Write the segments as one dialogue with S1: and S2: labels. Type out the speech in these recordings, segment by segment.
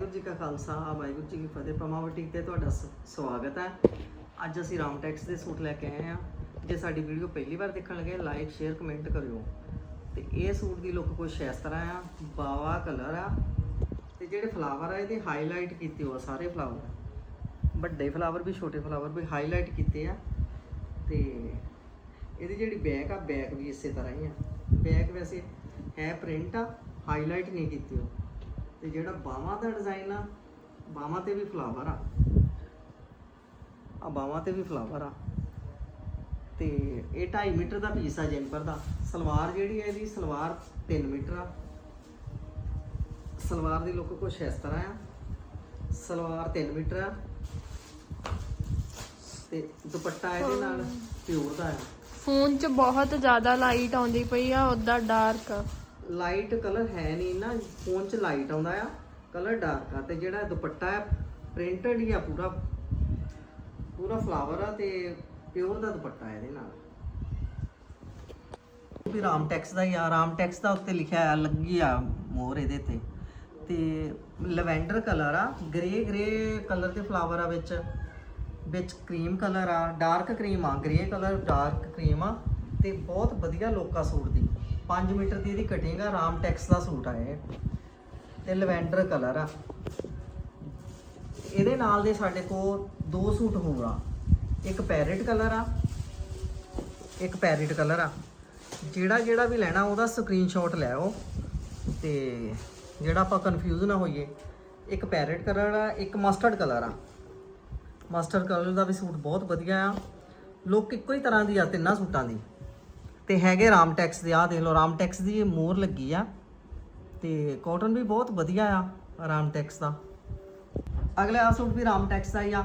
S1: ਵਾਹਿਗੁਰੂ ਜੀ ਕਾ ਖਾਲਸਾ, ਵਾਹਿਗੁਰੂ ਜੀ ਕੀ ਫਤਿਹ। Puma boutique ਤੇ ਤੁਹਾਡਾ ਸ- ਸਵਾਗਤ ਹੈ। ਅੱਜ ਅਸੀਂ ਰਾਮ ਟੈਕਸ ਦੇ ਸੂਟ ਲੈ ਕੇ ਆਏ ਹਾਂ। ਜੇ ਸਾਡੀ ਵੀਡੀਓ ਪਹਿਲੀ ਵਾਰ ਦੇਖਣ ਲੱਗੇ, ਲਾਈਕ, ਸ਼ੇਅਰ, ਕਮੈਂਟ ਕਰਿਓ। ਤੇ ਇਹ ਸੂਟ ਦੀ ਲੁੱਕ ਕੁਛ ਇਸ ਤਰ੍ਹਾਂ ਆ, ਬਾਵਾ ਕਲਰ ਆ। ਤੇ ਜਿਹੜੇ ਫਲਾਵਰ ਆ, ਇਹਦੇ ਹਾਈਲਾਈਟ ਕੀਤੇ ਹੋ ਸਾਰੇ ਫਲਾਵਰ। ਵੱਡੇ ਫਲਾਵਰ ਵੀ, ਛੋਟੇ ਫਲਾਵਰ ਵੀ ਹਾਈਲਾਈਟ ਕੀਤੇ ਆ। ਤੇ ਇਹਦੀ ਜਿਹੜੀ ਬੈਕ ਆ ਬੈਕ ਵੀ ਇਸੇ ਤਰ੍ਹਾਂ ਹੀ ਆ। ਬੈਕ ਵੈਸੇ ਹੈ ਪ੍ਰਿੰਟ ਆ ਹਾਈਲਾਈਟ ਨਹੀਂ ਕੀਤੀ ਉਹ ਤੇ ਜਿਹੜਾ ਬਾਹਾਂ ਦਾ ਡਿਜ਼ਾਈਨ ਆ ਬਾਹਾਂ ਤੇ ਵੀ ਫਲਾਵਰ ਆ। ਆ ਬਾਹਾਂ ਤੇ ਵੀ ਫਲਾਵਰ ਆ। ਤੇ ਇਹ 2.5 ਮੀਟਰ ਦਾ ਪੀਸ ਆ ਜੈਂਪਰ ਦਾ। ਸਲਵਾਰ ਜਿਹੜੀ ਹੈ ਇਹਦੀ ਸਲਵਾਰ 3 ਮੀਟਰ ਆ। ਸਲਵਾਰ ਦੀ ਲੁੱਕ ਕੁਛ ਇਸ ਤਰ੍ਹਾਂ ਆ। ਸਲਵਾਰ 3 ਮੀਟਰ ਆ। ਤੇ ਦੁਪੱਟਾ ਇਹਦੇ ਨਾਲ ਪਿਓਰ ਦਾ ਆ।
S2: ਫੋਨ 'ਚ ਬਹੁਤ ਜ਼ਿਆਦਾ ਲਾਈਟ ਆਉਂਦੀ ਪਈ ਆ ਉਦਾਂ ਡਾਰਕ
S1: ਲਾਈਟ ਕਲਰ ਹੈ ਨਹੀਂ ਨਾ ਫੋਨ 'ਚ ਲਾਈਟ ਆਉਂਦਾ ਆ ਕਲਰ ਡਾਰਕ ਆ, ਤੇ ਜਿਹੜਾ ਦੁਪੱਟਾ ਹੈ ਪ੍ਰਿੰਟਡ ਹੀ ਆ ਪੂਰਾ। ਪੂਰਾ ਫਲਾਵਰ ਆ ਤੇ ਪਿਓਰ ਦਾ ਦੁਪੱਟਾ ਹੈ ਇਹਦੇ ਨਾਲ। ਵੀ ਰਾਮਟੈਕਸ ਦਾ ਹੀ ਆ ਰਾਮ ਟੈਕਸ ਦਾ ਉੱਤੇ ਲਿਖਿਆ ਆ, ਲੱਗੀ ਆ ਮੋਹਰ ਇਹਦੇ ਤੇ। ਤੇ ਲਵੈਂਡਰ ਕਲਰ ਆ ਗ੍ਰੇ ਗ੍ਰੇ ਕਲਰ ਦੇ ਫਲਾਵਰ ਆ ਵਿੱਚ। ਵਿੱਚ ਕਰੀਮ ਕਲਰ ਆ ਡਾਰਕ ਕਰੀਮ ਆ ਗ੍ਰੇ ਕਲਰ ਡਾਰਕ ਕਰੀਮ ਆ, ਤੇ ਬਹੁਤ ਵਧੀਆ ਲੋਕਾ ਸੂਟ ਦੀ। 5 ਮੀਟਰ ਦੀ ਇਹਦੀ ਕਟਿੰਗ ਆ, ਰਾਮ ਟੈਕਸ ਦਾ ਸੂਟ ਆ ਇਹ। ਤੇ ਲਵੈਂਡਰ ਕਲਰ ਆ। ਇਹਦੇ ਨਾਲ ਦੇ ਸਾਡੇ ਕੋਲ ਦੋ ਸੂਟ ਹੋਰ ਆ। ਇੱਕ ਪੈਰਟ ਕਲਰ ਆ, ਇੱਕ ਪੈਰਟ ਕਲਰ ਆ। ਜਿਹੜਾ ਜਿਹੜਾ ਵੀ ਲੈਣਾ ਉਹਦਾ ਸਕਰੀਨਸ਼ਾਟ ਲੈ ਆਓ। ਤੇ ਜਿਹੜਾ ਆਪਾਂ ਕਨਫਿਊਜ਼ ਨਾ ਹੋਈਏ, ਇੱਕ ਪੈਰਟ ਕਲਰ ਆ, ਇੱਕ ਮਸਟਰਡ ਕਲਰ ਆ। ਮਸਟਰਡ ਕਲਰ ਦਾ ਵੀ ਸੂਟ ਬਹੁਤ ਵਧੀਆ ਆ। ਲੋਕ ਇੱਕੋ ਹੀ ਤਰ੍ਹਾਂ ਦੀ ਆ ਤਿੰਨਾਂ ਸੂਟਾਂ ਦੀ। ਤੇ ਹੈਗੇ ਰਾਮਟੈਕਸ ਦੇ ਆ ਦੇਖ ਲਓ ਰਾਮਟੈਕਸ ਦੀ ਇਹ ਮੋਹਰ ਲੱਗੀ ਆ। ਤੇ ਕਾਟਨ ਵੀ ਬਹੁਤ ਵਧੀਆ ਆ ਰਾਮਟੈਕਸ ਦਾ। ਅਗਲਾ ਆ ਸੂਟ ਵੀ ਰਾਮਟੈਕਸ ਦਾ ਹੀ ਆ।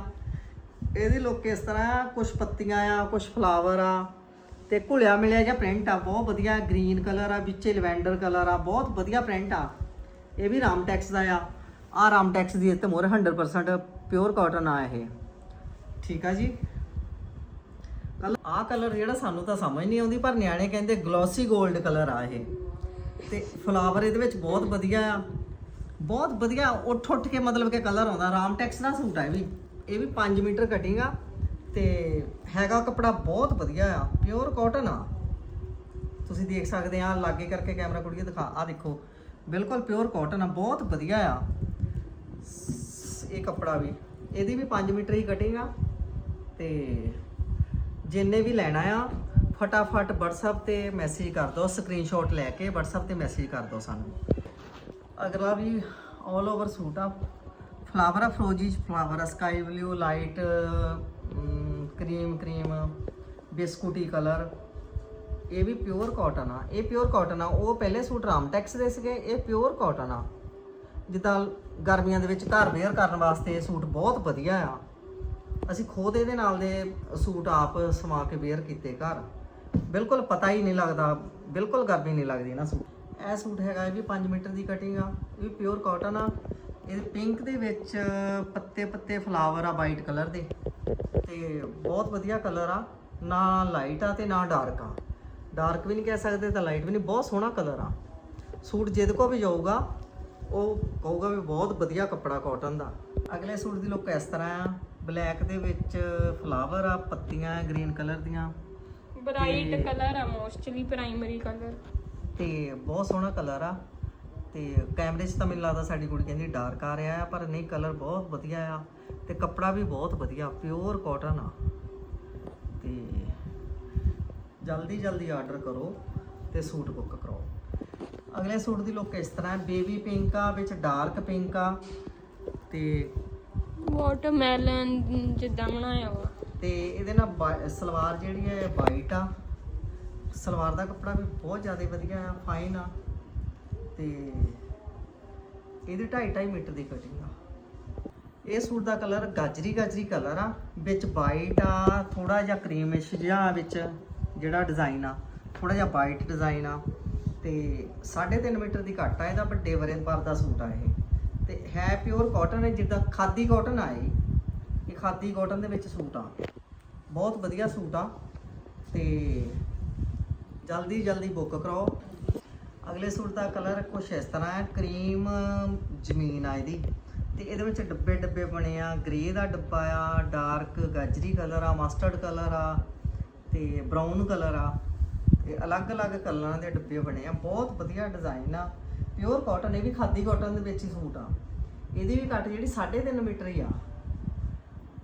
S1: ਇਹਦੀ ਲੁੱਕ ਇਸ ਤਰ੍ਹਾਂ ਆ ਕੁਝ ਪੱਤੀਆਂ ਆ ਕੁਝ ਫਲਾਵਰ ਆ, ਤੇ ਘੁਲਿਆ ਮਿਲਿਆ ਜਿਹਾ ਪ੍ਰਿੰਟ ਆ, ਬਹੁਤ ਵਧੀਆ ਗ੍ਰੀਨ ਕਲਰ ਆ, ਵਿੱਚ ਲਵੈਂਡਰ ਕਲਰ ਆ, ਬਹੁਤ ਵਧੀਆ ਪ੍ਰਿੰਟ ਆ। ਇਹ ਵੀ ਰਾਮਟੈਕਸ ਦਾ ਆ। ਆ ਰਾਮਟੈਕਸ ਦੀ ਤੇ ਮੋਹਰ 100% ਪਿਓਰ ਕਾਟਨ ਆ ਇਹ। ਠੀਕ ਆ ਜੀ? ਕਲ ਆਹ ਕਲਰ ਜਿਹੜਾ ਸਾਨੂੰ ਤਾਂ ਸਮਝ ਨਹੀਂ ਆਉਂਦੀ, ਪਰ ਨਿਆਣੇ ਕਹਿੰਦੇ ਗਲੋਸੀ 골ਡ ਕਲਰ ਆ ਇਹ। ਤੇ ਫਲਾਵਰ ਇਹਦੇ ਵਿੱਚ ਬਹੁਤ ਵਧੀਆ ਆ। ਬਹੁਤ ਵਧੀਆ, ਉੱਠ ਉੱਠ ਕੇ ਮਤਲਬ ਕਿ ਕਲਰ ਆਉਂਦਾ। ਰਾਮ ਟੈਕਸ ਦਾ ਸੂਟ ਆ ਇਹ ਵੀ। ਇਹ ਵੀ 5 ਮੀਟਰ ਕਟਿੰਗ ਆ। ਤੇ ਹੈਗਾ ਕੱਪੜਾ ਬਹੁਤ ਵਧੀਆ ਆ। ਪਿਓਰ ਕਾਟਨ ਆ। ਤੁਸੀਂ ਦੇਖ ਸਕਦੇ ਆ, ਲਾਗੇ ਕਰਕੇ ਕੈਮਰਾ ਕੁੜੀਏ ਦਿਖਾ। ਆ ਦੇਖੋ, ਬਿਲਕੁਲ ਪਿਓਰ ਕਾਟਨ ਆ। ਬਹੁਤ ਵਧੀਆ ਆ। ਸ- ਇਹ ਕੱਪੜਾ ਵੀ। ਇਹਦੀ ਵੀ 5 ਮੀਟਰ ਹੀ ਕਟਿੰਗ ਆ। ਤੇ ਜਿੰਨੇ ਵੀ ਲੈਣਾ ਆ, ਫਟਾਫਟ WhatsApp ਤੇ ਮੈਸੇਜ ਕਰ ਦਿਓ ਸਕਰੀਨਸ਼ਾਟ ਲੈ ਕੇ WhatsApp ਤੇ ਮੈਸੇਜ ਕਰ ਦਿਓ ਸਾਨੂੰ। ਅਗਲਾ ਵੀ 올 ਓਵਰ ਸੂਟ ਆ। ਫਲਾਵਰ ਆ ਫਰੋਜੀ ਫਲਾਵਰ ਆ sky blue light cream cream ਬਿਸਕੁਟੀ colour ਇਹ ਵੀ ਪਿਓਰ ਕਾਟਨ ਆ। ਇਹ ਪਿਓਰ ਕਾਟਨ ਆ। ਉਹ ਪਹਿਲੇ ਸੂਟ ਰਾਮਟੈਕਸ ਦੇ ਸੀਗੇ, ਇਹ ਪਿਓਰ ਕਾਟਨ ਆ। ਜਿੱਦਾਂ ਗਰਮੀਆਂ ਦੇ ਵਿੱਚ ਘਰ ਵੇਅਰ ਕਰਨ ਵਾਸਤੇ ਇਹ ਸੂਟ ਬਹੁਤ ਵਧੀਆ ਆ। ਅਸੀਂ ਖੁਦ ਇਹਦੇ ਨਾਲ ਦੇ ਸੂਟ ਆਪ ਸਮਾ ਕੇ ਵੇਅਰ ਕੀਤੇ ਘਰ। ਬਿਲਕੁਲ ਪਤਾ ਹੀ ਨਹੀਂ ਲੱਗਦਾ, ਬਿਲਕੁਲ ਗਰਮੀ ਨਹੀਂ ਲੱਗਦੀ ਨਾ ਸੂਟ। ਇਹ ਸੂਟ ਹੈਗਾ ਇਹ ਵੀ 5 ਮੀਟਰ ਦੀ ਕਟਿੰਗ ਆ, ਇਹ ਵੀ ਪਿਓਰ ਕਾਟਨ ਆ। ਇਹ ਪਿੰਕ ਦੇ ਵਿੱਚ ਪੱਤੇ ਪੱਤੇ ਫਲਾਵਰ ਆ ਵਾਈਟ ਕਲਰ ਦੇ। ਤੇ ਬਹੁਤ ਵਧੀਆ ਕਲਰ ਆ, ਨਾ ਲਾਈਟ ਆ ਤੇ ਨਾ ਡਾਰਕ ਆ। ਡਾਰਕ ਵੀ ਨਹੀਂ ਕਹਿ ਸਕਦੇ ਤਾਂ ਲਾਈਟ ਵੀ ਨਹੀਂ, ਬਹੁਤ ਸੋਹਣਾ ਕਲਰ ਆ। ਸੂਟ ਜਿਹਦੇ ਕੋ ਵੀ ਜਾਊਗਾ, ਉਹ ਕਹੂਗਾ ਵੀ ਬਹੁਤ ਵਧੀਆ ਕੱਪੜਾ ਕਾਟਨ ਦਾ। ਅਗਲੇ ਸੂਟ ਦੀ ਲੁੱਕ ਇਸ ਤਰ੍ਹਾਂ ਆ। ਬਲੈਕ ਦੇ ਵਿੱਚ ਫਲਾਵਰ ਆ ਪੱਤੀਆਂ ਗ੍ਰੀਨ ਕਲਰ ਦੀਆਂ।
S2: ਬ੍ਰਾਈਟ ਕਲਰ ਆ ਮੋਸਟਲੀ ਪ੍ਰਾਇਮਰੀ ਕਲਰ।
S1: ਤੇ ਬਹੁਤ ਸੋਹਣਾ ਕਲਰ ਆ। ਤੇ ਕੈਮਰੇ 'ਚ ਤਾਂ ਮੈਨੂੰ ਲੱਗਦਾ ਸਾਡੀ ਕੁੜੀ ਕਹਿੰਦੀ ਡਾਰਕ ਆ ਰਿਹਾ ਆ ਪਰ ਨਹੀਂ ਕਲਰ ਬਹੁਤ ਵਧੀਆ ਆ। ਤੇ ਕੱਪੜਾ ਵੀ ਬਹੁਤ ਵਧੀਆ ਪਿਓਰ ਕਾਟਨ ਆ। ਤੇ ਜਲਦੀ ਜਲਦੀ ਆਰਡਰ ਕਰੋ ਤੇ ਸੂਟ ਬੁੱਕ ਕਰਾਓ। ਅਗਲੇ ਸੂਟ ਦੀ ਲੁੱਕ ਇਸ ਤਰ੍ਹਾਂ ਬੇਬੀ ਪਿੰਕ ਆ ਵਿੱਚ ਡਾਰਕ ਪਿੰਕ ਆ। ਤੇ
S2: ਵਾਟਰਮੈਲਨ ਜਿੱਦਾਂ ਬਣਾਇਆ ਵਾ।
S1: ਤੇ ਇਹਦੇ ਨਾਲ ਬਾ- ਸਲਵਾਰ ਜਿਹੜੀ ਹੈ ਵਾਈਟ ਆ। ਸਲਵਾਰ ਦਾ ਕੱਪੜਾ ਵੀ ਬਹੁਤ ਜ਼ਿਆਦਾ ਵਧੀਆ ਆ ਫਾਈਨ ਆ। ਤੇ ਇਹਦੀ 2.5 2.5 ਮੀਟਰ ਦੀ ਕਟਿੰਗ ਆ। ਇਹ ਸੂਟ ਦਾ ਕਲਰ ਗਾਜਰੀ ਗਾਜਰੀ ਕਲਰ ਆ, ਵਿੱਚ ਵਾਈਟ ਆ ਥੋੜਾ ਜਿਹਾ ਕਰੀਮਿਸ਼ ਜਿਹਾ ਵਿੱਚ ਜਿਹੜਾ ਡਿਜ਼ਾਈਨ ਆ ਥੋੜਾ ਜਿਹਾ ਵਾਈਟ ਡਿਜ਼ਾਈਨ ਆ। ਤੇ 3.5 ਮੀਟਰ ਦੀ ਘੱਟ ਆ, ਇਹਦਾ ਵੱਡੇ ਵਰੇਂਪਰ ਦਾ ਸੂਟ ਆ ਇਹ। ਤੇ ਹੈ ਪਿਓਰ ਕਾਟਨ ਹੈ, ਜਿੱਦਾਂ ਖਾਦੀ ਕਾਟਨ ਆ ਇਹ ਇਹ ਖਾਦੀ ਕਾਟਨ ਦੇ ਵਿੱਚ ਸੂਟ ਆ। ਬਹੁਤ ਵਧੀਆ ਸੂਟ ਆ। ਤੇ ਜਲਦੀ ਜਲਦੀ ਬੁੱਕ ਕਰਾਓ। ਅਗਲੇ ਸੂਟ ਦਾ ਕਲਰ ਕੁਛ ਇਸ ਤਰ੍ਹਾਂ ਹੈ, ਕਰੀਮ ਜ਼ਮੀਨ ਆ ਇਹਦੀ। ਤੇ ਇਹਦੇ ਵਿੱਚ ਡੱਬੇ ਡੱਬੇ ਬਣੇ ਆ ਗ੍ਰੇ ਦਾ ਡੱਬਾ ਆ ਡਾਰਕ ਗਾਜਰੀ ਕਲਰ ਆ ਮਸਟਰਡ ਕਲਰ ਆ, ਤੇ ਬਰਾਊਨ ਕਲਰ ਆ। ਤੇ ਅਲੱਗ-ਅਲੱਗ ਕਲਰਾਂ ਦੇ ਡੱਬੇ ਬਣੇ ਆ। ਬਹੁਤ ਵਧੀਆ ਡਿਜ਼ਾਈਨ ਆ। ਪਿਓਰ ਕਾਟਨ ਇਹ ਵੀ ਖਾਦੀ ਕਾਟਨ ਦੇ ਵਿੱਚ ਹੀ ਸੂਟ ਆ। ਇਹਦੀ ਵੀ ਕੱਟ ਜਿਹੜੀ 3.5 ਮੀਟਰ ਹੀ ਆ।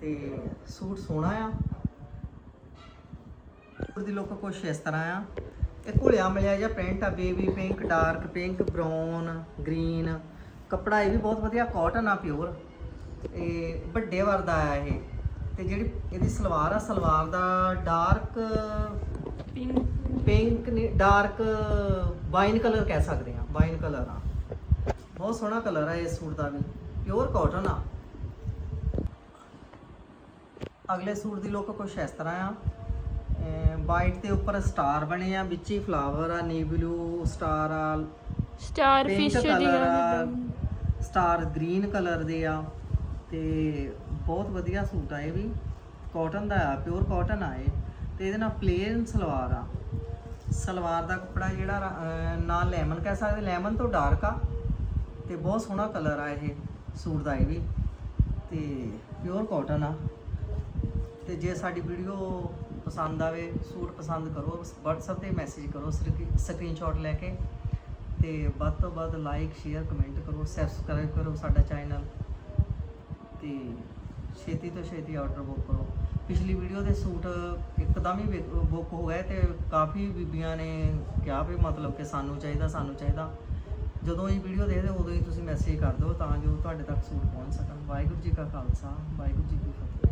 S1: ਤੇ ਸੂਟ ਸੋਹਣਾ ਆ। ਉਹਦੀ ਲੋਕ ਕੁਛ ਇਸ ਤਰ੍ਹਾਂ ਆ। ਇਹ ਘੁਲਿਆ ਮਿਲਿਆ ਜਿਹਾ ਪ੍ਰਿੰਟ ਆ baby pink dark pink brown green ਕੱਪੜਾ ਇਹ ਵੀ ਬਹੁਤ ਵਧੀਆ ਕਾਟਨ ਆ ਪਿਓਰ ਇਹ ਵੱਡੇ ਵਰਦਾ ਆ ਇਹ। ਤੇ ਜਿਹੜੀ ਇਹਦੀ ਸਲਵਾਰ ਆ ਸਲਵਾਰ ਦਾ ਡਾਰਕ
S2: ਪਿੰਕ
S1: ਪਿੰਕ ਨਹੀਂ ਡਾਰਕ ਵਾਈਨ ਕਲਰ ਕਹਿ ਸਕਦੇ ਆ। ਵਾਈਨ ਕਲਰ ਆ। ਬਹੁਤ ਸੋਹਣਾ ਕਲਰ ਆ ਇਸ ਸੂਟ ਦਾ ਵੀ। ਪਿਓਰ ਕਾਟਨ ਆ। ਅਗਲੇ ਸੂਟ ਦੀ ਲੋਕ ਕੁਛ ਇਸ ਤਰ੍ਹਾਂ ਆ। ਵਾਈਟ ਦੇ ਉੱਪਰ ਸਟਾਰ ਬਣੇ ਆ ਵਿੱਚ ਹੀ ਫਲਾਵਰ ਆ ਨੀ ਬਲੂ ਸਟਾਰ ਆ
S2: ਸਟਾਰ ਫਿਸ਼ ਜਿੱਦਾਂ।
S1: ਸਟਾਰ ਗ੍ਰੀਨ ਕਲਰ ਦੇ ਆ। ਤੇ ਬਹੁਤ ਵਧੀਆ ਸੂਟ ਆ ਇਹ ਵੀ। ਕਾਟਨ ਦਾ ਆ ਪਿਓਰ ਕਾਟਨ ਆ ਇਹ। ਤੇ ਇਹਦੇ ਨਾਲ ਪਲੇਨ ਸਲਵਾਰ ਆ। ਸਲਵਾਰ ਦਾ ਕੱਪੜਾ ਜਿਹੜਾ ਨਾ ਲੈਮਨ ਕਹਿ ਸਕਦੇ, ਲੈਮਨ ਤੋਂ ਡਾਰਕ ਆ ਤੇ ਬਹੁਤ ਸੋਹਣਾ ਕਲਰ ਆ ਇਹ ਸੂਟ ਦਾ ਇਹ ਵੀ। ਤੇ ਪਿਓਰ ਕਾਟਨ ਆ। ਤੇ ਜੇ ਸਾਡੀ ਵੀਡੀਓ ਪਸੰਦ ਆਵੇ, ਸੂਟ ਪਸੰਦ ਕਰੋ, WhatsApp ਤੇ ਮੈਸੇਜ ਕਰੋ ਸਕਰੀਨਸ਼ਾਟ ਲੈ ਕੇ। ਤੇ ਵੱਧ ਤੋਂ ਵੱਧ ਲਾਈਕ ਸ਼ੇਅਰ ਕਮੈਂਟ ਕਰੋ ਸਬਸਕ੍ਰਾਈਬ ਕਰੋ ਸਾਡਾ ਚੈਨਲ ਤੇ ਛੇਤੀ ਤੋਂ ਛੇਤੀ ਆਰਡਰ ਬੁੱਕ ਕਰੋ। ਪਿਛਲੀ ਵੀਡੀਓ ਦੇ ਸੂਟ ਇੱਕਦਮ ਹੀ ਬੁੱਕ ਹੋ ਗਏ ਤੇ ਕਾਫੀ ਬੀਬੀਆਂ ਨੇ ਕਿਹਾ ਵੀ ਮਤਲਬ ਕਿ ਸਾਨੂੰ ਚਾਹੀਦਾ ਸਾਨੂੰ ਚਾਹੀਦਾ। ਜਦੋਂ ਇਹ ਵੀਡੀਓ ਦੇਖਦੇ ਉਦੋਂ ਹੀ ਤੁਸੀਂ ਮੈਸੇਜ ਕਰ ਦਿਓ ਤਾਂ ਜੋ ਤੁਹਾਡੇ ਤੱਕ ਸੂਟ ਪਹੁੰਚ ਸਕਣ। ਵਾਹਿਗੁਰੂ ਜੀ ਕਾ ਖਾਲਸਾ, ਵਾਹਿਗੁਰੂ ਜੀ ਕੀ ਫਤਿਹ।